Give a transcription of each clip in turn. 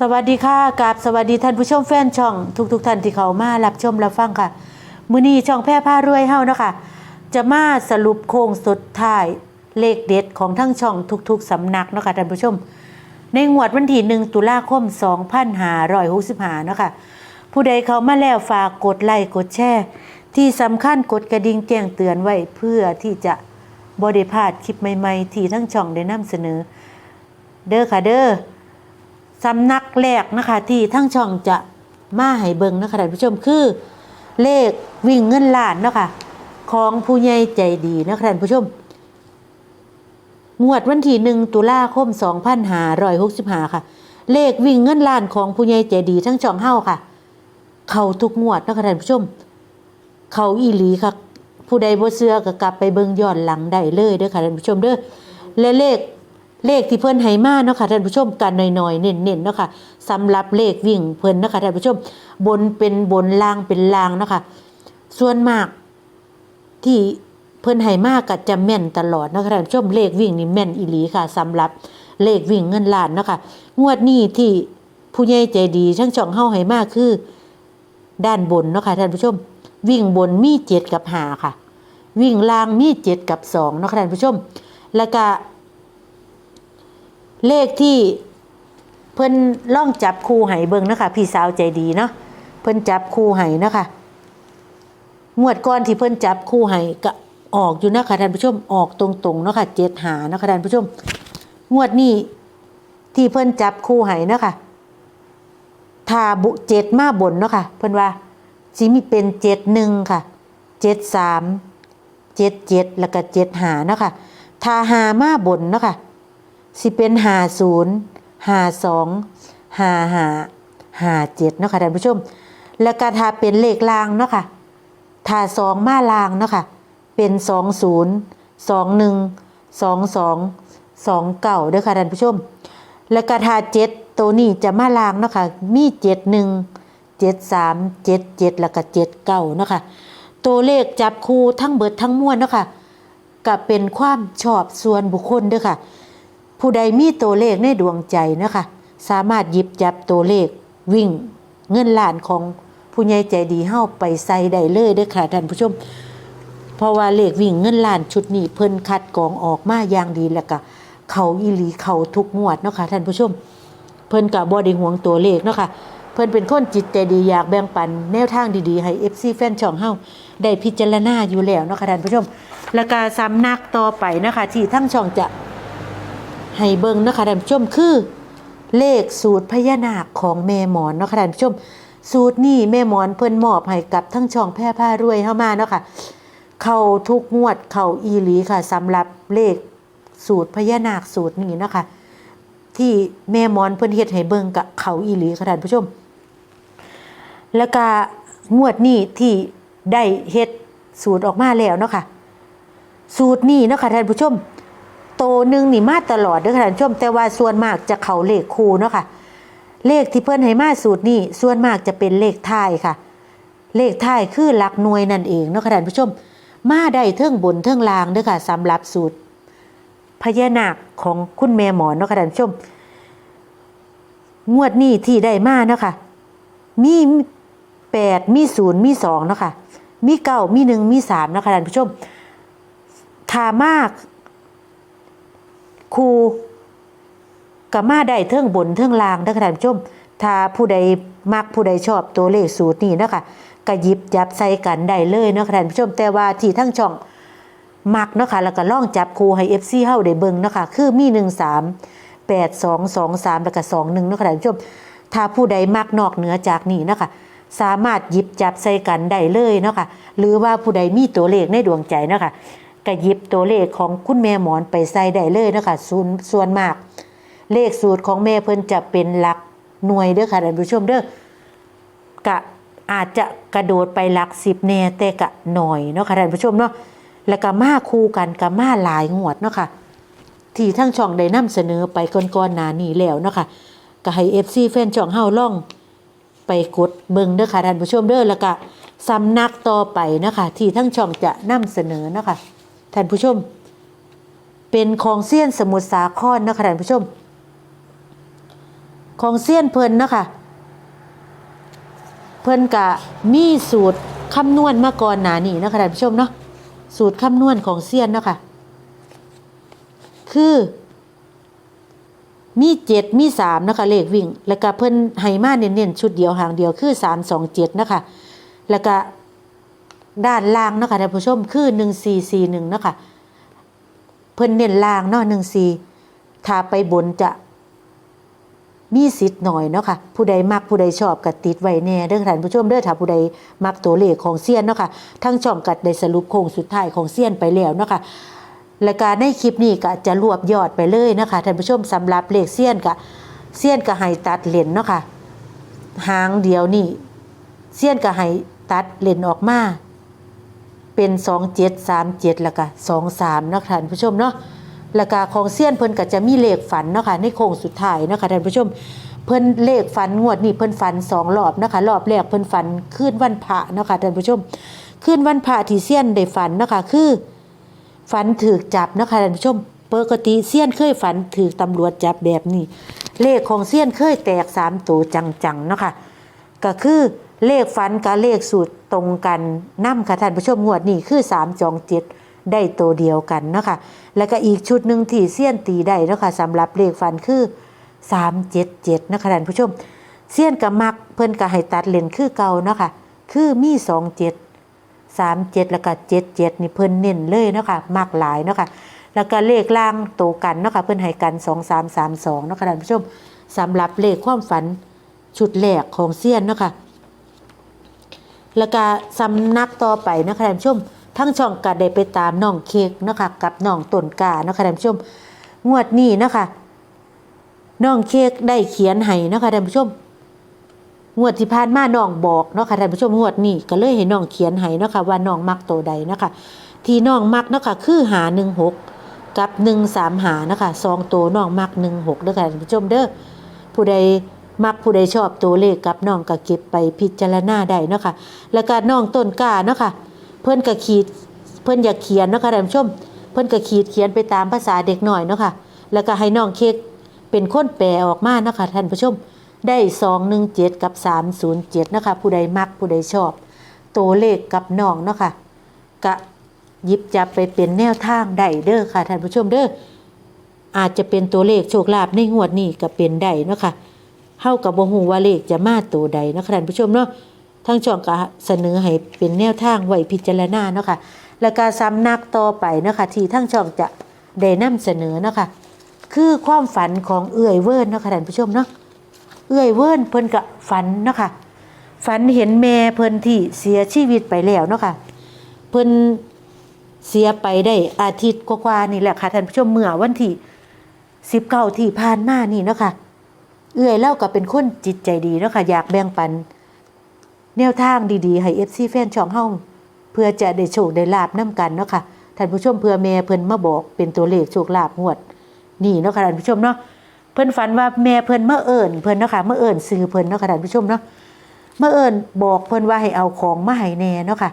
สวัสดีค่ะกับสวัสดีท่านผู้ชมแฟนช่อง ทุกๆทท่านที่เขามารับชมรับฟังค่ะ มื้อนี้ช่องแพร่ผ้ารวยเฮาเนาะค่ะจะมาสรุปโค้งสุดท้ายเลขเด็ดของทั้งช่องทุกๆสำนักเนาะค่ะท่านผู้ชม ในงวดวันที่1ตุลาคม2565นาะค่ะผู้ใดเขามาแล้วฝากกดไลค์กดแชร์ที่สำคัญกดกระดิ่งแจ้งเตือนไว้เพื่อที่จะบ่ได้พลาดคลิปใหม่ๆ ที่ทั้งช่องได้นำเสนอ เด้อค่ะเด้อ สำนักแรกนะคะที่ทั้งช่องจะมาให้เบิ่งนะคะท่านผู้ชมคือ เลขวิ่งเงินล้านเนาะคะของผู้ใหญ่ใจดีนะคะท่านผู้ชม งวดวันที่หนึ่งตุลาคม2565ค่ะ เลขวิ่งเงินล้านของผู้ใหญ่ใจดีทั้งช่องเฮ้าค่ะ เขาทุกงวดนะคะท่านผู้ชม เขาอีหลีค่ะ ผู้ใดบ่เชื่อก็กลับไปเบิ่งย้อนหลังได้เลยเด้อค่ะท่านผู้ชมเด้อและเลข เลขที่เพิ่นให้มาเนาะค่ะท่านผู้ชมกันหน่อยๆเน้นๆเนาะค่ะสำหรับเลขวิ่งเพิ่นเนาะค่ะท่านผู้ชม บนเป็นบนล่างเป็นล่างเนาะค่ะส่วนมากที่เพิ่นให้มาก็จะแม่นตลอดเนาะค่ะท่านผู้ชมเลขวิ่งนี่แม่นอีหลีค่ะสำหรับเลขวิ่งเงินล้านเนาะค่ะงวดนี้ที่ผู้ใหญ่ใจดีทั้งช่องเฮาให้มาคือ ด้านบนเนาะค่ะท่านผู้ชม วิ่งบนมีเจ็ดกับหาค่ะ วิ่งล่างมีเจ็ดกับสองเนาะค่ะท่านผู้ชม แล้วก็ เลขที่เพิ่นล่องจับคู่ไห้เบิ่งนะคะพี่สาวใจดีเนาะเพิ่นจับคู่ไห้นะคะงวดก่อนที่เพิ่นจับคู่ไห้ก็ออกอยู่นะคะท่านผู้ชมออกตรงๆเนาะค่ะเจ็ดหาเนาะคะท่านผู้ชม งวดนี้ที่เพิ่นจับคู่ไห้เนาะค่ะถ้าบุเจ็ดมาบนเนาะค่ะเพิ่นว่าสิมีเป็นเจ็ดหนึ่งค่ะเจ็ดสามเจ็ดเจ็ดแล้วก็เจ็ดหาเนาะค่ะถ้าหามาบนเนาะค่ะ สิเป็นหาศูนย์หาสองหาหาหาเจ็ดเนาะค่ะท่านผู้ชม แล้วก็ถ้าเป็นเลขลางเนาะค่ะถ้าสองมาลางเนาะค่ะเป็นสองศูนย์สองหนึ่งสองสองสองเก่าด้อค่ะท่านผู้ชม แล้วก็ถ้าเจ็ดตัวนี้จะมาลางเนาะค่ะมีเจ็ดหนึ่งเจ็ดสามเจ็ดเจ็ดแล้วก็เจ็ดเก้าเนาะค่ะตัวเลขจับคู่ทั้งเบิดทั้งมวลเนาะค่ะก็เป็นความชอบส่วนบุคคลด้อค่ะ ผู้ใดมีตัวเลขในดวงใจนะคะ สามารถหยิบจับตัวเลขวิ่งเงินล้านของผู้ใหญ่ใจดีเฮาไปใส่ได้เลยเด้อค่ะท่านผู้ชม เพราะว่าเลขวิ่งเงินล้านชุดนี้เพิ่นคัดกองออกมาอย่างดีแล้วก็เขาอีหลีเขาทุกงวดเนาะค่ะท่านผู้ชม เพิ่นก็บ่ได้หวงตัวเลขเนาะค่ะเพิ่นเป็นคนจิตใจดีอยากแบ่งปันแนวทางดีๆ ให้ FC แฟนช่องเฮาได้พิจารณาอยู่แล้วเนาะค่ะท่านผู้ชม แล้วก็สำนักต่อไปนะคะที่ทั้งช่องจะ ให้เบิ่งนะคะท่านผู้ชมคือ เลขสูตรพญานาคของแม่หมอนเนาะค่ะท่านผู้ชม สูตรนี้แม่หมอนเพิ่นมอบให้กับทั้งช่องแพร่ผ้ารวยเข้ามาเนาะค่ะเข้าทุกงวดเข้าอีหลีค่ะสำหรับเลขสูตรพญานาคสูตรนี้เนาะคะที่แม่หมอนเพิ่นเฮ็ดให้เบิ่งกับเขาอีหลีค่ะท่านผู้ชม แล้วก็งวดนี้ที่ได้เฮ็ดสูตรออกมาแล้วเนาะค่ะสูตรนี้เนาะค่ะท่านผู้ชม โตหนึ่งนี่มาตลอดเด้อค่ะท่านชมแต่ว่าส่วนมากจะเขาเลขคู่เนาะค่ะ เลขที่เพิ่นให้มาสูตรนี้ส่วนมากจะเป็นเลขท้ายค่ะ เลขท้ายคือหลักหน่วยนั่นเองเนาะค่ะท่านผู้ชม มาได้เทิงบนเทิงล่างเด้อค่ะสำหรับสูตรพญานาคของคุณแม่หมอนเนาะค่ะท่านผู้ชม งวดนี้ที่ได้มาเนาะค่ะ มีแปดมีศูนย์มีสองเนาะค่ะ มีเก้ามีหนึ่งมีสามเนาะค่ะท่านผู้ชมถามาก ครูกับมาได้เทิงบนเทิงล่างนะคะท่านผู้ชม ถ้าผู้ใดมักผู้ใดชอบตัวเลขสูตรนี้นะคะก็หยิบจับใส่กันได้เลยนะคะท่านผู้ชม แต่ว่าที่ทั้งช่องมักเนาะคะแล้วก็ล่องจับครูให้ FC เฮาได้เบิ่งเนาะคะคือมี1 3 8 2 2 3แปดสองสองสามแล้วก็2 1เนาะคะท่านผู้ชม ถ้าผู้ใดมักนอกเหนือจากนี้เนาะคะสามารถหยิบจับใส่กันได้เลยเนาะคะหรือว่าผู้ใดมีตัวเลขในดวงใจเนาะคะ ก็หยิบตัวเลขของคุณแม่หมอนไปใส่ได้เลยนะคะส่วนส่วนมาก เลขสูตรของแม่เพิ่นจะเป็นหลักหน่วยเด้อค่ะท่านผู้ชมเด้อกะอาจจะกระโดดไปหลักสิบแน่แต่กะหน่อยเนาะค่ะท่านผู้ชมเนาะแล้วก็มาคู่กันกับมาหลายงวดเนาะค่ะที่ทั้งช่องได้นำเสนอไปก่อนๆหน้านี้แล้วเนาะค่ะก็ให้ FC แฟนช่องเฮาล่องไปกดเบิ่งเด้อค่ะท่านผู้ชมเด้อแล้วก็สำนักต่อไปนะคะที่ทั้งช่องจะนำเสนอนะคะ ท่านผู้ชม เป็นของเซียนสมุทรสาครนะคะท่านผู้ชม ของเซียนเพลินเนาะคะเพลินกะมีสูตรคำนวณมาก่อนหนานี่นะคะท่านผู้ชมเนาะสูตรคำนวณของเซียนเนาะค่ะคือ มีเจ็ดมีสามนะคะเลขวิ่ง แล้วก็เพิ่นให้มาเน้นๆชุดเดียวหางเดียวคือสามสองเจ็ดนะคะแล้วก็ ด้านล่างเนาะค่ะท่านผู้ชมคือหนึ่งสี่สี่หนึ่งเนาะค่ะเพิ่นเน้นล่างเนาะหนึ่งสี่ถ้าไปบนจะมีสิทธิ์หน่อยเนาะค่ะผู้ใดมักผู้ใดชอบก็ติดไว้แน่เด้อท่านผู้ชมเด้อถ้าผู้ใดมักตัวเลขของเซียนเนาะค่ะทั้งช่องกัดได้สรุปโค้งสุดท้ายของเซียนไปแล้วเนาะค่ะและการในคลิปนี้ก็จะรวบยอดไปเลยนะคะท่านผู้ชมสำหรับเลขเซียนก็เซียนก็ให้ตัดเลนเนาะค่ะหางเดียวนี่เซียนก็ให้ตัดเลนออกมา เป็นสองเจ็ดสามเจ็ดแล้วก็สองสามเนาะคะท่านผู้ชมเนาะแล้วก็ของเซียนเพิ่นก็จะมีเลขฝันเนาะค่ะในโค้งสุดท้ายเนาะค่ะท่านผู้ชม เพิ่นเลขฝันงวดนี้เพิ่นฝันสองรอบนะคะรอบแรกเพิ่นฝันคืนวันพระเนาะค่ะท่านผู้ชมคืนวันพระที่เซียนได้ฝันเนาะคะคือฝันถือจับเนาะคะท่านผู้ชมปกติเซียนเคยฝันถือตำรวจจับแบบนี้ เลขของเซียนเคยแตกสามตัวจังๆเนาะค่ะก็คือ เลขฝันกับเลขสูตรตรงกันนํค่ะท่านผู้ชมงวดนี้คือ3 2 7ได้ตัวเดียวกันเนาะคะแล้วก็อีกชุดหนึ่งที่เซียนตีได้เนาะคะสำหรับเลขฝันคือ 377นะคะท่านผู้ชมเซียนกับมักเพิ่นก็ให้ตัดเลนคือเก่าเนาะคะคือมี 27 37 แล้วก็77นี่เพิ่นเน้นเลยเนาะคะมากหลายเนาะคะแล้วก็เลขล่างโตกันเนาะคะเพิ่นให้กัน 2332เนาะคะท่านผู้ชมสำหรับเลขความฝันชุดแรกของเซียนเนาะคะ แล้วก็สำนักต่อไปนะคะท่านผู้ชม ทั้งช่องก็ได้ไปตามน้องเค้กนะคะกับน้องต้นกานะคะท่านผู้ชม งวดนี้นะคะน้องเค้กได้เขียนให้นะคะท่านผู้ชมงวดที่ผ่านมาน้องบอกเนาะค่ะท่านผู้ชมงวดนี้ก็เลยให้น้องเขียนให้เนาะค่ะว่าน้องมักตัวใดนะคะที่น้องมักเนาะค่ะคือหาหนึ่งหกกับหนึ่งสามหานะคะสองตัวน้องมักหนึ่งหกเด้อค่ะท่านผู้ชมเด้อผู้ใด มักผู้ใดชอบตัวเลขกับน้องก็เก็บไปพิจารณาได้เนาะค่ะ แล้วก็น้องต้นกล้าเนาะค่ะ เพิ่อนก็ขีดเพิ่อนอยากเขียนเนาะค่ะท่านผู้ชม เพิ่อนก็ขีดเขียนไปตามภาษาเด็กหน่อยเนาะค่ะ แล้วก็ให้น้องเค้กเป็นคนแปลออกมาเนาะค่ะท่านผู้ชม ได้217กับ307นะคะผู้ใดมักผู้ใดชอบ ตัวเลขกับน้องเนาะค่ะกะหยิบจับไปเป็นแนวทางได้เด้อค่ะท่านผู้ชมเด้ออาจจะเป็นตัวเลขโชคลาภในงวดนี้ก็เป็นได้เนาะค่ะ เฮากับบ่ฮู้ว่าเลขจะมาตัวใดเนาะค่ะท่านผู้ชมเนาะทั้งช่องก็เสนอให้เป็นแนวทางไว้พิจารณาเนาะค่ะแล้วก็สำนักต่อไปเนาะค่ะที่ทั้งช่องจะได้นำเสนอเนาะค่ะคือความฝันของเอื้อยเวิร์นเนาะค่ะท่านผู้ชมเนาะเอื้อยเวิร์นเพิ่นก็ฝันเนาะค่ะฝันเห็นแม่เพิ่นที่เสียชีวิตไปแล้วเนาะค่ะเพิ่นเสียไปได้อาทิตย์กว่าๆนี่แหละค่ะท่านผู้ชมเมื่อวันที่สิบเก้าที่ผ่านมานี่เนาะค่ะ เอื้อยเล่าก็เป็นคนจิตใจดีเนาะค่ะอยากแบ่งปัน แนวทางดีๆ ให้ FC แฟนช่องเฮาเพื่อจะได้โชคได้ลาบนํกันเนาะค่ะท่านผู้ชมเพื่อแม่เพิ่นมาบอกเป็นตัวเลขโชคลาภงวด นี่เนาะค่ะท่านผู้ชมเนาะเพิ่นฝันว่าแม่เพิ่นเมื่อเอิญเพิ่นเนาะค่ะเมื่อเอิญซื้อเพิ่นเนาะค่ะท่านผู้ชมเนาะเมื่อเอิญบอกเพิ่นว่าให้เอาของมาให้แน่เนาะค่ะ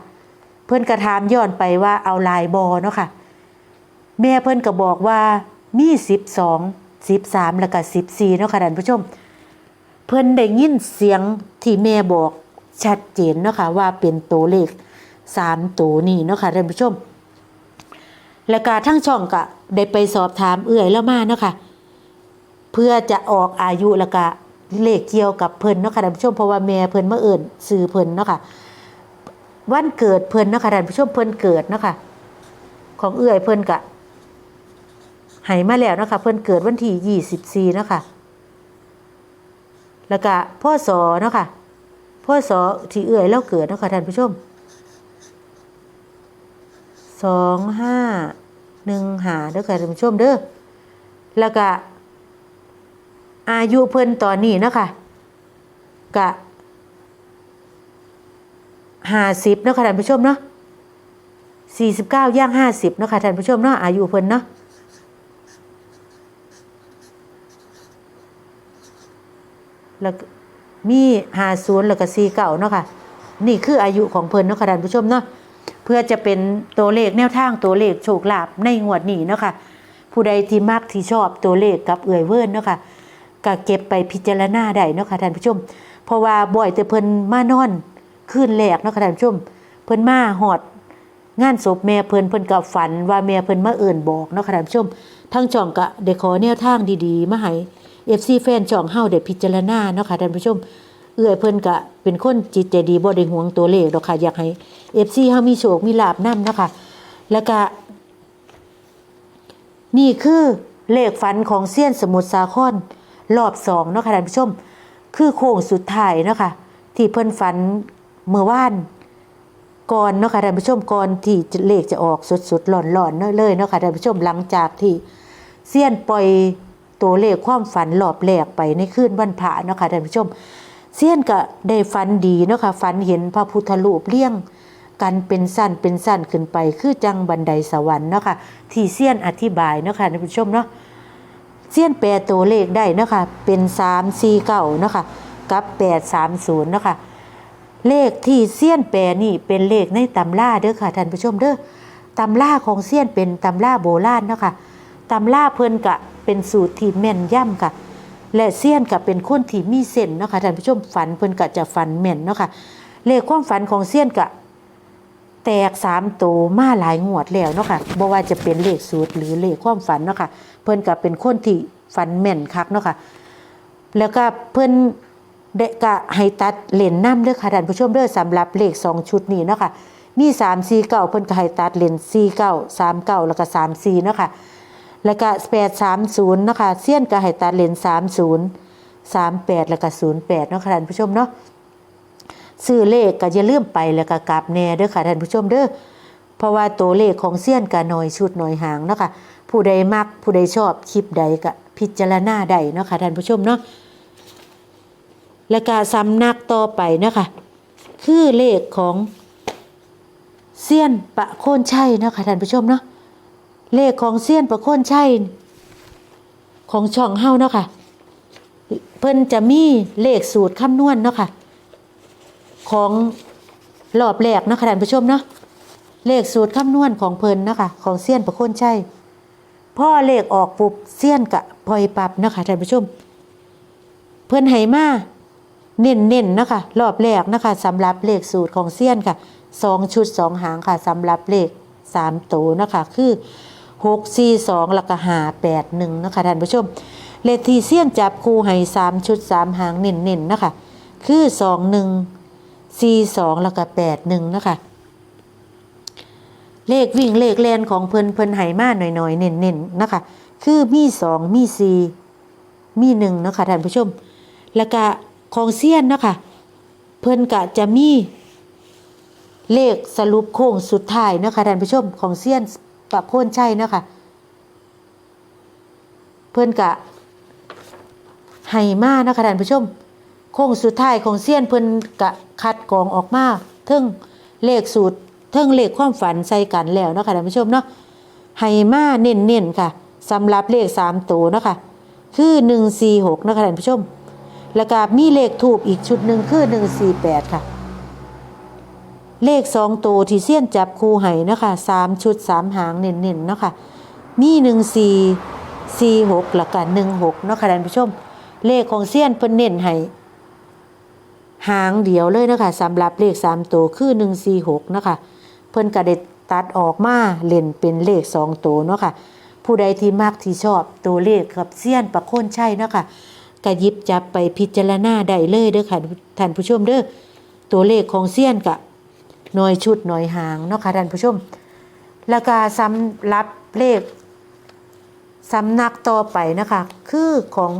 เพิ่นกระถามย้อนไปว่าเอาลายบอเนาะค่ะแม่เพิ่นก็บอกว่ามีสิบสอง สิบสามแล้วก็สิบสี่เนาะค่ะท่านผู้ชม เพิ่นได้ยินเสียงที่แม่บอกชัดเจนเนาะค่ะว่าเป็นตัวเลขสามตัวนี่เนาะค่ะท่านผู้ชม แล้วก็ทั้งช่องก็ได้ไปสอบถามเอื่อยแล้วมาเนาะค่ะเพื่อจะออกอายุแล้วก็เลขเกี่ยวกับเพิ่นเนาะค่ะท่านผู้ชมเพราะว่าแม่เพิ่นเมาเอิ่นซื้อเพิ่นเนาะค่ะวันเกิดเพิ่นเนาะค่ะท่านผู้ชมเพิ่นเกิดเนาะค่ะของเอื้อยเพิ่นกะ ให้มาแล้วนะคะ เพิ่นเกิดวันที่ยี่สิบสี่เนาะค่ะแล้วก็พ่อสอเนาะค่ะพ่อสอที่เอื้อยเล่าเกิดเนาะค่ะท่านผู้ชมสองห้าหนึ่งหาเด้อค่ะท่านผู้ชมเด้อแล้วก็อายุเพิ่นตอนนี้เนาะคะกะห้าสิบเนาะค่ะท่านผู้ชมเนาะสี่สิบเก้าย่างห้าสิบเนาะค่ะท่านผู้ชมเนาะอายุเพิ่นเนาะ แล้วมีหาศูนย์แล้วก็สี่เก้าเนาะค่ะนี่คืออายุของเพิ่นเนาะค่ะท่านผู้ชมเนาะเพื่อจะเป็นตัวเลขแนวทางตัวเลขโชคลาภในงวดนี้เนาะค่ะผู้ใดที่มักที่ชอบตัวเลขกับเอื่อยเวิร์นเนาะค่ะก็เก็บไปพิจารณาได้เนาะค่ะท่านผู้ชม เพราะว่าบ่อยแต่เพิ่นมานอนคืนแรกเนาะค่ะท่านผู้ชม เพิ่นมาฮอดงานศพแม่เพิ่นเพิ่นก็ฝันว่าแม่เพิ่นมาเอิ่นบอกเนาะค่ะท่านผู้ชมทั้งช่องก็ได้ขอแนวทางดีๆมาให้ FC แฟนช่องเฮาได้พิจารณาเนาะค่ะท่านผู้ชม เอื้อยเพิ่นก็เป็นคนจิตใจดีบ่ได้หวงตัวเลขดอกค่ะอยากให้ FC เฮามีโชคมีลาภนำเนาะค่ะแล้วก็นี่คือเลขฝันของเซียนสมุทรสาครรอบสองเนาะค่ะท่านผู้ชม คือโค้งสุดท้ายเนาะค่ะที่เพิ่นฝันเมื่อวานก่อนเนาะค่ะท่านผู้ชมก่อนที่เลขจะออกสดๆหลอนๆเนาะเลยเนาะค่ะท่านผู้ชมหลังจากที่เซียนปล่อย ตัวเลขความฝันหลอบแหลกไปในคืนวันพระเนาะค่ะท่านผู้ชมเซียนก็ได้ฝันดีเนาะค่ะฝันเห็นพระพุทธรูปเลี้ยงกันเป็นสั้นเป็นสั้นขึ้นไป คือจังบันไดสวรรค์เนาะค่ะที่เซียนอธิบายเนาะค่ะท่านผู้ชมเนาะเสี้ยนแปลตัวเลขได้เนาะคะเป็น3 4 9เนาะคะกับ8 3 0เนาะคะเลขที่เสี้ยนแปลนี่เป็นเลขในตำราเด้อค่ะท่านผู้ชมเด้อตำราของเสี้ยนเป็นตำราโบราณเนาะค่ะตำราเพิ่นกะ เป็นสูตรที่แม่นย่ำค่ะ และเสี้ยนกะเป็นคนที่มีเส้นเนาะค่ะท่านผู้ชมฝันเพิ่นกะจะฝันแม่นเนาะค่ะเลขความฝันของเสี้ยนกะแตกสามตัวมาหลายงวดแล้วเนาะค่ะบ่ว่าจะเป็นเลขสูตรหรือเลขความฝันเนาะค่ะเพิ่นก็เป็นคนที่ฝันแม่นคักเนาะค่ะแล้วก็เพิ่นเด็กก็ให้ตัดเลนน้ำเด้อค่ะท่านผู้ชมเด้อสำหรับเลขสองชุดนี้เนาะค่ะมี3 4 9เพิ่นก็ให้ตัดเลน4 9 3 9แล้วก็3 4เนาะค่ะ แล้วก็8 3 0เนาะคะเซียนก็ให้ตัดเลน30 38แปดแล้วก็08เนาะค่ะท่านผู้ชมเนาะซื้อเลขก็อย่าลืมไปแล้วก็กลับแน่เด้อค่ะท่านผู้ชมเด้อเพราะว่าตัวเลขของเซียนก็น้อยชุดหน้อยหางเนาะค่ะผู้ใดมักผู้ใดชอบคลิปใดก็พิจารณาได้เนาะค่ะท่านผู้ชมเนาะแล้วก็สำนักต่อไปเนาะค่ะคือเลขของเซียนปะโคนชัยเนาะค่ะท่านผู้ชมเนาะ เลขของเซียนประโคนชัยของช่องเฮาเนาะค่ะ เพิ่นจะมีเลขสูตรคำนวณเนาะค่ะ ของรอบแรกเนาะคะท่านผู้ชมเนาะเลขสูตรคำนวณของเพิ่นเนาะคะของเซียนประโคนใชัยพ่อเลขออกปุบเซียนกะปล่อยปรับเนาะคะท่านผู้ชม เพิ่นให้มาเน้นๆนเนาะคะรอบแรกนะคะสำหรับเลขสูตรของเซียนค่ะสองชุดสองหางค่ะสำหรับเลขสามตัวเนาะคะคือ หกสี่สองแล้วก็หาแปดหนึ่งนะคะท่านผู้ชม เลขที่เซียนจับคู่ให้สามชุดสามหางเน้นๆนนะคะ คือสองหนึ่งสี่สองแล้วก็แปดหนึ่งนะคะ เลขวิ่งเลขแลนของเพิ่นเพิ่นไหมาหน่อยๆเน้นๆนะคะ คือมีสองมีสี่มีหนึ่งนะคะท่านผู้ชม แล้วก็ของเซียนนะคะเพิ่นกะจะมีเลขสรุปโค้งสุดท้ายนะคะท่านผู้ชมของเซียน ปะโคนใชัยนะคะเพิ่อนกะไหมานะคะท่านผู้ชมโค้งสุดท้ายของเซียนเพิ่อนกะคัดกรองออกมาเทิงเลขสูตรเทิงเลขความฝันใส่กันแล้วเนาะค่ะท่านผู้ชมเนาะให้มาเน้นๆค่ะสำหรับเลข3ตัวเนาะค่ะคือ146นะคะท่านผู้ชม แล้วก็มีเลขทูบอีกชุดหนึ่งคือ148ค่ะ เลข2ตัวที่เซียนจับคู่ให้นะคะ3ชุด3หางเน้นๆเนาะค่ะมี14 46แล้วก็16เนาะค่ะท่านผู้ชม เลขของเซียนเพิ่นเน้นให้หางเดียวเลยนะคะสำหรับเลข3ตัวคือ146นะคะเพิ่นก็ได้ตัดออกมาเล่นเป็นเลข2ตัวเนาะค่ะผู้ใดที่มักที่ชอบตัวเลขกับเซียนประโคนใช่เนาะค่ะก็หยิบจับไปพิจารณาได้เลยเด้อค่ะท่านผู้ชมเด้อตัวเลขของเซียนกะห น่อยชุดหน่อยหางเนาะค่ะท่านผู้ชม แล้วก็สำหรับเลขสำนักต่อไปนะคะ คือของ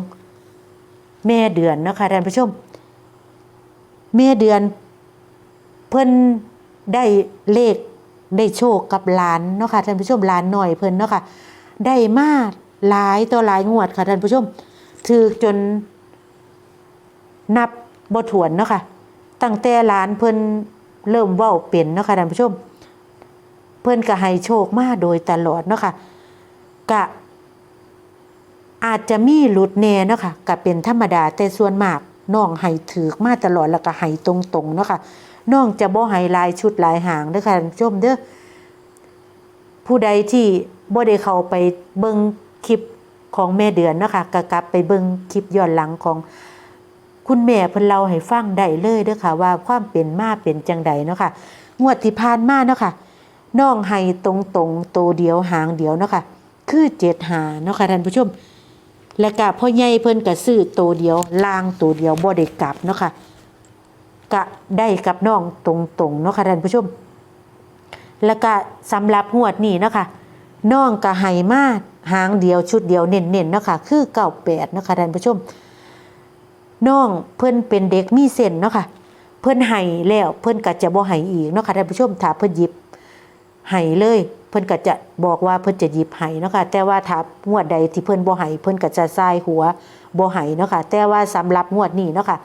แม่เดือนนะคะท่านผู้ชมเมื่อเดือน เพิ่นได้เลขได้โชคกับหลานเนาะค่ะท่านผู้ชมหลานหน่อยเพิ่นเนาะค่ะได้มาหลายต่อหลายงวดค่ะท่านผู้ชมถือจนนับบ่ถ้วนเนาะค่ะตั้งแต่หลานเพิ่น เริ่มเว้าเป็นเนาะค่ะท่านผู้ชม เพิ่อนก็ให้โชคมาโดยตลอดเนาะค่ะกะอาจจะมีหลุดแน่เนาะค่ะก็เป็นธรรมดาแต่ส่วนมากน้องให้ถือมาตลอดแล้วก็ให้ตรงๆเนาะค่ะน้องจะบ่ให้ลายชุดลายหางเด้อค่ะท่านผู้ชมเด้อผู้ใดที่บ่ได้เข้าไปเบิ่งคลิปของแม่เดือนเนาะค่ะก็กลับไปเบิ่งคลิปย้อนหลังของ คุณแม่เพิ่นเล่าให้ฟังได้เลยเด้อค่ะ ว่าความเป็นมาเป็นจังใดเนาะค่ะงวดที่ผ่านมาเนาะค่ะน้องให้ตรงๆโตเดียวหางเดียวเนาะค่ะคือเจ็ดหาเนาะค่ะท่านผู้ชม และก็พ่อใหญ่เพิ่นก็ซื้อโตเดียวลางโตเดียวบ่ได้กลับเนาะค่ะก็ได้กับน้องตรงๆเนาะค่ะท่านผู้ชม แล้วก็สำหรับงวดนี้เนาะค่ะน้องก็ให้มาหางเดียวชุดเดียวเน้นๆเนาะค่ะคือเก้าแปดเนาะค่ะท่านผู้ชม น้องเพิ่นเป็นเด็กมีเส้นเนาะค่ะ เพิ่นให้แล้วเพิ่นก็จะบ่ให้อีกเนาะค่ะท่านผู้ชมถ้าเพิ่นหยิบให้เลย เพิ่นก็จะบอกว่าเพิ่นจะหยิบให้เนาะค่ะแต่ว่าถ้างวดใดที่เพิ่นบ่ให้เพิ่นก็จะทรายหัวบ่ให้เนาะค่ะแต่ว่าสำหรับงวดนี้เนาะค่ะ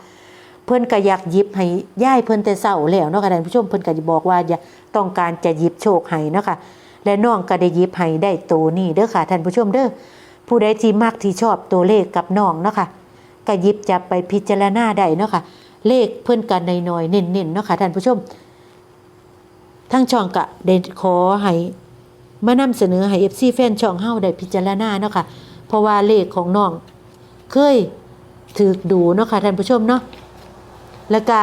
เพิ่นก็อยากหยิบให้ย่ายเพิ่นแต่เช้าแล้วเนาะค่ะท่านผู้ชมเพิ่นก็จะบอกว่าอย่าต้องการจะหยิบโชคให้เนาะค่ะและน้องก็ได้หยิบให้ได้โตวนี้เด้อค่ะท่านผู้ชมเด้อผู้ใดที่มักที่ชอบตัวเลขกับน้องเนาะค่ะ ก็ยิบจับไปพิจารณาได้เนาะค่ะ เลขเพื่อนกันน้อยๆเน้นๆเนาะค่ะท่านผู้ชม ทั้งช่องกะได้ขอให้มานำเสนอให้ FC แฟนช่องเฮาได้พิจารณาเนาะค่ะ เพราะว่าเลขของน้อง เคยถูกดูเนาะค่ะท่านผู้ชมเนาะแล้วก็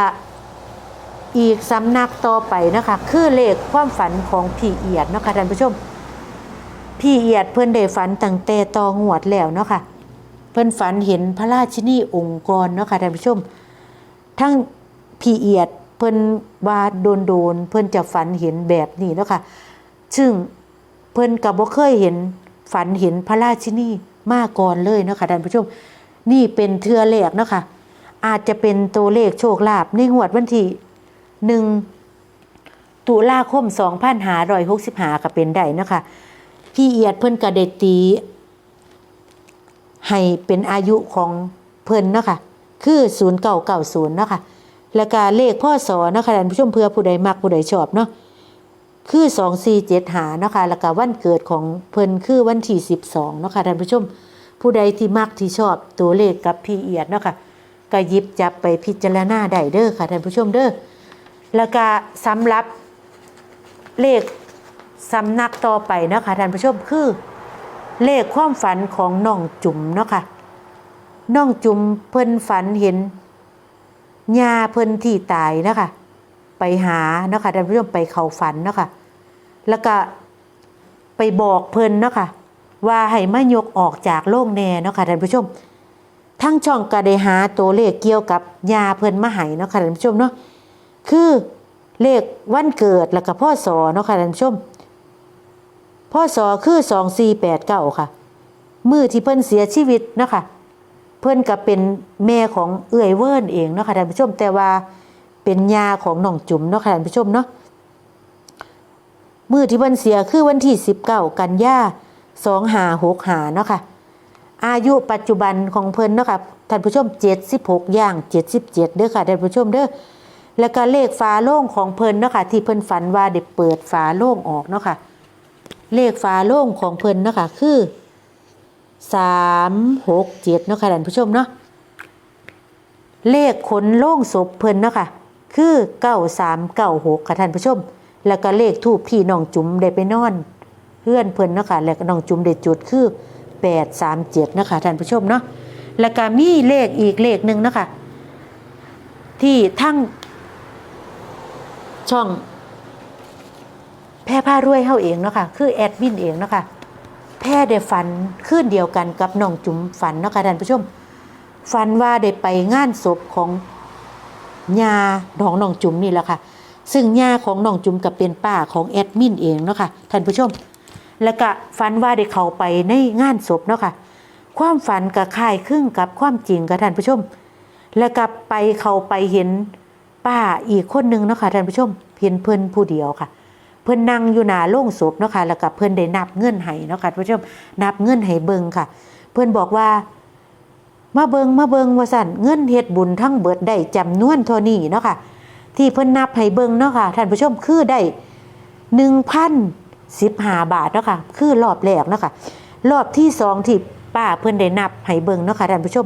อีกสำนักต่อไปนะคะคือเลขความฝันของพี่เอียดเนาะค่ะท่านผู้ชม พี่เอียดเพื่อนได้ฝันตั้งแต่ตองหวดแล้วเนาะค่ะ เพิ่นฝันเห็นพระราชินีองค์กรเนาะค่ะท่านผู้ชม ทั้งพี่เอียดเพิ่นว่าโดนโดนเพิ่นจะฝันเห็นแบบนี้เนาะค่ะซึ่งเพิ่นก็บ่เคยเห็นฝันเห็นพระราชินีมาก่อนเลยเนาะค่ะท่านผู้ชม นี่เป็นเทือแรกเนาะค่ะอาจจะเป็นตัวเลขโชคลาภในงวดวันที่หนึ่งตุลาคม2565ก็เป็นได้เนาะค่ะพี่เอียดเพิ่นก็ได้ตี ให้เป็นอายุของเพิ่นเนาะค่ะคือ0990เก่าเก่าศูนย์เนาะค่ะแล้วก็เลขพ่อสอเนาะค่ะท่านผู้ชมเพื่อผู้ใดมักผู้ใดชอบเนาะคือ2475เนาะค่ะแล้วก็วันเกิดของเพิ่นคือวันที่12เนาะค่ะท่านผู้ชม ผู้ใดที่มักที่ชอบตัวเลขกับพี่เอียดเนาะค่ะก็ยิบจับไปพิจารณาได้เด้อค่ะท่านผู้ชมเด้อแล้วก็สำหรับเลขสำนักต่อไปเนาะค่ะท่านผู้ชมคือ เลขความฝันของน้องจุ๋มเนาะค่ะน้องจุ๋มเพิ่นฝันเห็นยาเพิ่นที่ตายเนาะคะไปหาเนาะค่ะท่านผู้ชมไปเข้าฝันเนาะค่ะแล้วก็ไปบอกเพิ่นเนาะค่ะว่าให้มายกออกจากโลกแน่เนาะค่ะท่านผู้ชม ทั้งช่องก็ได้หาตัวเลขเกี่ยวกับยาเพิ่นมาให้เนาะค่ะท่านผู้ชมเนาะคือเลขวันเกิดแล้วก็พ่อสอเนาะค่ะท่านผู้ชม พ่อสอคือสองสี่แปดเก้าค่ะ มือที่เพิ่นเสียชีวิตเนาะค่ะเพิ่นก็เป็นแม่ของเอื้อยเวิร์นเองเนาะค่ะท่านผู้ชมแต่ว่าเป็นยาของน้องจุ๋มเนาะค่ะท่านผู้ชมเนาะมือที่เพิ่นเสียคือวันที่สิบเก้ากันยาสองหาหกหาเนาะค่ะอายุปัจจุบันของเพิ่นเนาะค่ะท่านผู้ชมเจ็ดสิบหกย่างเจ็ดสิบเจ็ดเด้อค่ะท่านผู้ชมเด้อแล้วก็เลขฝาโล่งของเพิ่นเนาะค่ะที่เพิ่นฝันว่าได้เปิดฝาโล่งออกเนาะค่ะ เลขฝาโล่งของเพิ่นเนาะค่ะคือสามหกเจ็ดเนาะค่ะท่านผู้ชมเนาะเลขขนโล่งศพเพิ่นเนาะค่ะคือเก้าสามเก้าหกค่ะท่านผู้ชม แล้วก็เลขทูปที่น้องจุ๋มได้ไปนอน เพื่อนเพิ่นเนาะค่ะแล้วก็น้องจุ๋มได้จุดคือแปดสามเจ็ดเนาะค่ะท่านผู้ชมเนาะแล้วก็มีเลขอีกเลขหนึ่งเนาะค่ะที่ทั้งช่อง แพร่ผ้ารวยเฮาเองเนาะค่ะคือแอดมินเองเนาะค่ะแพร่ได้ฝันคืนเดียวกันกับน้องจุ๋มฝันเนาะค่ะท่านผู้ชมฝันว่าได้ไปงานศพของยาของน้องจุ๋มนี่แหละค่ะ ซึ่งยาของน้องจุ๋มกับเป็นป้าของแอดมินเองเนาะค่ะท่านผู้ชม แล้วก็ฝันว่าได้เข้าไปในงานศพเนาะค่ะความฝันกับคล้ายคลึงกับความจริงกับท่านผู้ชม แล้วก็ไปเข้าไปเห็นป้าอีกคนนึงเนาะค่ะท่านผู้ชมเพียนเพิ่อนผู้เดียวค่ะ เพิ่อนนั่งอยู่หนาโล่งศพเนาะค่ะแล้วก็เพิ่อนได้นับเงินให้เนาะค่ะท่านผู้ชมนับเงินให้เบิงค่ะ เพิ่อนบอกว่ามาเบิงมาเบิงว่าสั่นเงินเฮ็ดบุญทั้งเบิดได้จำนวนเท่านี้เนาะค่ะที่เพิ่อนนับให้เบิงเนาะค่ะท่านผู้ชมคือได้หนึ่งพันสิบห้าบาทเนาะค่ะคือรอบแรกเนาะค่ะรอบที่สองที่ป้าเพิ่อนได้นับให้เบิงเนาะค่ะท่านผู้ชม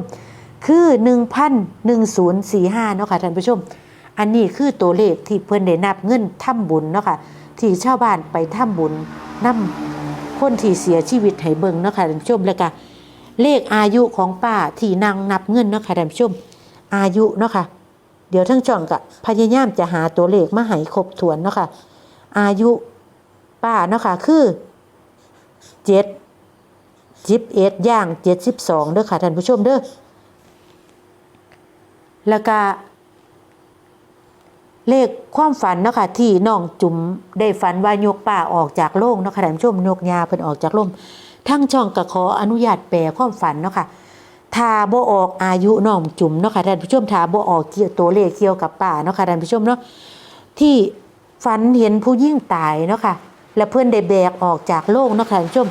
คือหนึ่งพันหนึ่งศูนย์สี่ห้าเนาะค่ะท่านผู้ชม อันนี้คือตัวเลขที่เพิ่อนได้นับเงินทำบุญเนาะค่ะ ที่ชาวบ้านไปทำบุญนำคนที่เสียชีวิตให้เบิ่งเนาะค่ะท่านผู้ชมแล้วก็เลขอายุของป้าที่นางนับเงินเนาะค่ะท่านผู้ชมอายุเนาะค่ะเดี๋ยวทั้งจ่องกับพยายามจะหาตัวเลขมาให้ครบถ้วนเนาะค่ะอายุป้าเนาะค่ะคือเจ็ดจิบเอ็ดย่างเจ็ดสิบสองเด้อค่ะท่านผู้ชมเด้อแล้วก็ เลขความฝันเนาะค่ะที่น้องจุ๋มได้ฝันว่ายกป้าออกจากโรงเนาะค่ะท่านผู้ชมยกยาเพิ่นออกจากโรงทั้งช่องก็ขออนุญาตแปลความฝันเนาะค่ะถ้าบ่ออกอายุน้องจุ๋มเนาะค่ะท่านผู้ชมถ้าบ่ออกเกี่ยวตัวเลขเกี่ยวกับป้าเนาะค่ะท่านผู้ชมเนาะที่ฝันเห็นผู้ยิ่งตายเนาะค่ะและเพื่อนได้แบกออกจากโลกเนาะค่ะท่านผู้ชม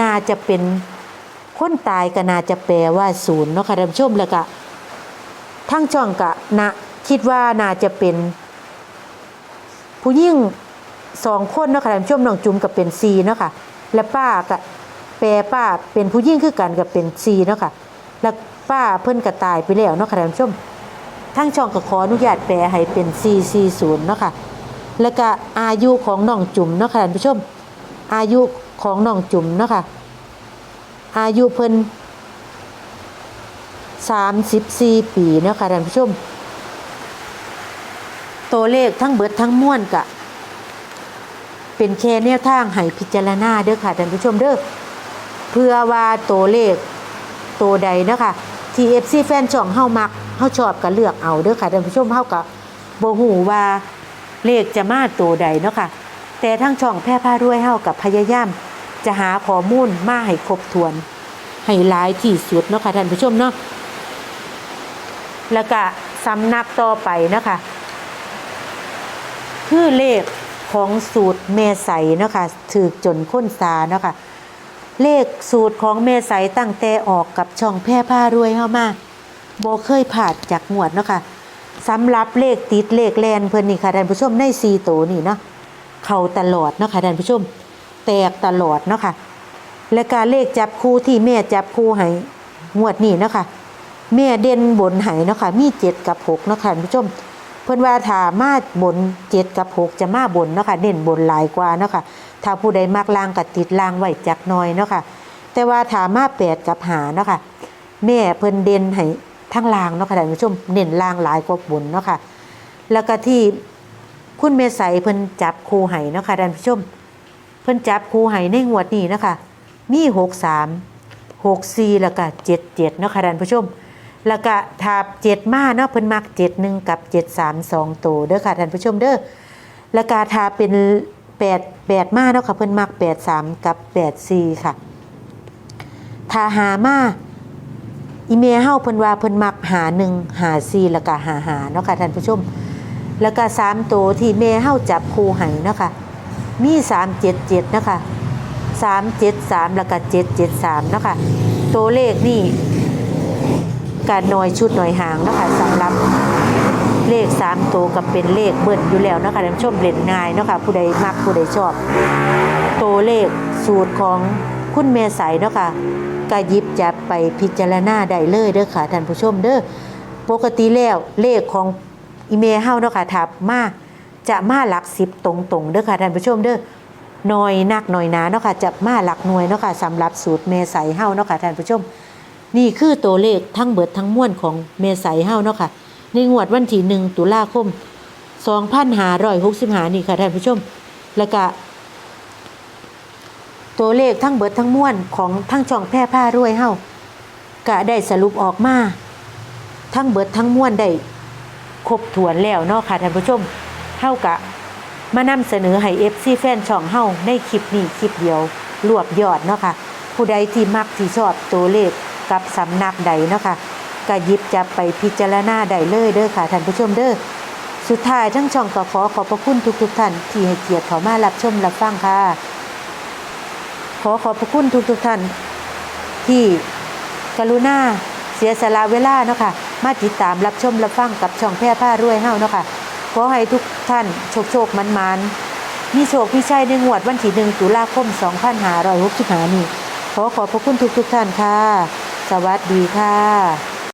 น่าจะเป็นคนตายก็น่าจะแปลว่าศูนย์เนาะค่ะท่านผู้ชมแล้วก็ทั้งช่องกะนะคิดว่าน่าจะเป็น ผู้ยิ่งสองคนเนาะค่ะท่านผู้ชมน้องจุ๋มกับเป็นซีเนาะค่ะและป้ากับแปรป้าเป็นผู้ยิ่งคือกันกับเป็นซีเนาะค่ะแล้วป้าเพิ่นก็ตายไปแล้วเนาะค่ะท่านผู้ชมทั้งช่องก็ขออนุญาตแปลให้เป็น 440 เนาะค่ะ แล้วก็อายุของน้องจุ๋มเนาะค่ะท่านผู้ชม อายุของน้องจุ๋มเนาะค่ะ อายุเพิ่น34 ปีเนาะค่ะท่านผู้ชม ตัวเลขทั้งเบิดทั้งม้วนกะ เป็นแค่แนวทางให้พิจารณาเด้อค่ะท่านผู้ชมเด้อเพื่อว่าตัวเลขตัวใดนะคะที่ FC แฟนช่องเฮามักเฮาชอบก็เลือกเอาเด้อค่ะท่านผู้ชมเฮาก็บ่ฮู้ว่าเลขจะมาตัวใดเนาะค่ะแต่ทั้งช่องแพร่ผ้ารวยเฮากับพยายามจะหาข้อมูลมาให้ครบถ้วน ให้หลายที่สุดเนาะค่ะท่านผู้ชมเนาะแล้วก็สำนักต่อไปนะคะ คือเลขของสูตรเมไสเนาะคะถือจนค้นซาเนาะคะเลขสูตรของเมไสตั้งแต่ออกกับช่องแพร่ผ้ารวยเข้ามาโบเคยผ่านจากงวดเนาะคะสำหรับเลขติดเลขแลนเพิ่อนนี่ค่ะท่านผู้ชมในซีโตวนี่เนาะเข้าตลอดเนาะค่ะท่านผู้ชม แตกตลอดเนาะค่ะและการเลขจับคู่ที่แม่จับคู่ให้งวดนี้เนาะค่ะแม่เด่นบนไหเนาะค่ะมีเจ็ดกับหกเนาะค่ะท่านผู้ชม เพิ่อนว่าถามาบนเจ็ดกับหกจะมาบนเนาะค่ะเด่นบนหลายกว่าเนาะค่ะถ้าผู้ใดมักล่างก็ติดล่างไว้จักน้อยเนาะค่ะแต่ว่าถามาแปดกับหาเนาะค่ะแม่เพิ่นเด่นให้ทั้งล่างเนาะค่ะท่านผู้ชมเน้นล่างหลายกว่าบนเนาะค่ะแล้วก็ที่คุณเมไสเพิ่นจับคู่ให้เนาะค่ะท่านผู้ชม เพิ่นจับคู่ให้ในงวดนี้เนาะค่ะมีหกสามหกสี่แล้วก็เจ็ดเจ็ดเนาะค่ะท่านผู้ชม แล้วก็ถ้าเจ็ดมาเนาะเพิ่นมักเจ็ดหนึ่งกับเจ็ดสามสองตัวเด้อค่ะท่านผู้ชมเด้อแล้วก็ถาเป็นแปดแปดมาเนาะค่ะเพิ่นมักแปดสามกับแปดสี่ค่ะถาหามาอีเมลเฮาเพิ่นว่าเพิ่นมักหาหนึ่งหาสี่แล้วก็หาหาเนาะค่ะท่านผู้ชม แล้วก็สามตัวที่เมลเฮาจับคู่ให้เนาะค่ะมีสามเจ็ดเจ็ดนะคะสามเจ็ดสามแล้วก็เจ็ดเจ็ดสามเนาะค่ะตัวเลขนี่ การหน่อยชุดหน่อยหางนะคะสำหรับเลขสามตัวกับเป็นเลขเบิ้ลอยู่แล้วนะคะท่านผู้ชมเล่นง่ายนะคะผู้ใดมักผู้ใดชอบ ตัวเลขสูตรของคุณเมษายเนาะค่ะก็ยิบจับไปพิจารณาได้เลยเด้อค่ะท่านผู้ชมเด้อปกติแล้วเลขของอีเมลเฮาเนาะค่ะถับมาจะมาหลักสิบตรงๆเด้อค่ะท่านผู้ชมเด้อน้อยนักหน้อยหนาเนาะค่ะจะมาหลักหน่วยเนาะค่ะสำหรับสูตรเมษายเฮาเนาะค่ะท่านผู้ชม นี่คือตัวเลขทั้งเบิดทั้งมวลของเมษายเฮ้าเนาะค่ะ ในงวดวันที่หนึ่งตุลาคม2565นี่ค่ะท่านผู้ชม แล้วก็ตัวเลขทั้งเบิดทั้งมวลของทั้งช่องแพร่ผ้ารวยเฮ้าก็ได้สรุปออกมา ทั้งเบิดทั้งมวลได้ครบถ้วนแล้วเนาะค่ะท่านผู้ชมเฮากะมานำเสนอให้ FC แฟนช่องเฮ้าในคลิปนี้คลิปเดียวรวบยอดเนาะค่ะผู้ใดที่มักที่ชอบตัวเลข กับสำนักใดเนาะค่ะก็หยิบจับไปพิจารณาได้เลยเด้อค่ะท่านผู้ชมเด้อสุดท้ายทั้งช่องก็ขอขอบพระคุณทุกๆท่านที่ให้เกียรติเขามารับชมรับฟังค่ะ ขอขอบพระคุณทุกๆท่านที่กรุณาเสียสละเวลาเนาะค่ะมาติดตามรับชมรับฟังกับช่องแพร่ผ้ารวยเฮาเนาะค่ะขอให้ทุกท่านโชคโชคมันมันมีโชคมีชัยในงวดวันที่หนึ่งตุลาคม 2565 นี้ขอขอบพระคุณทุกๆท่านค่ะ สวัสดีค่ะ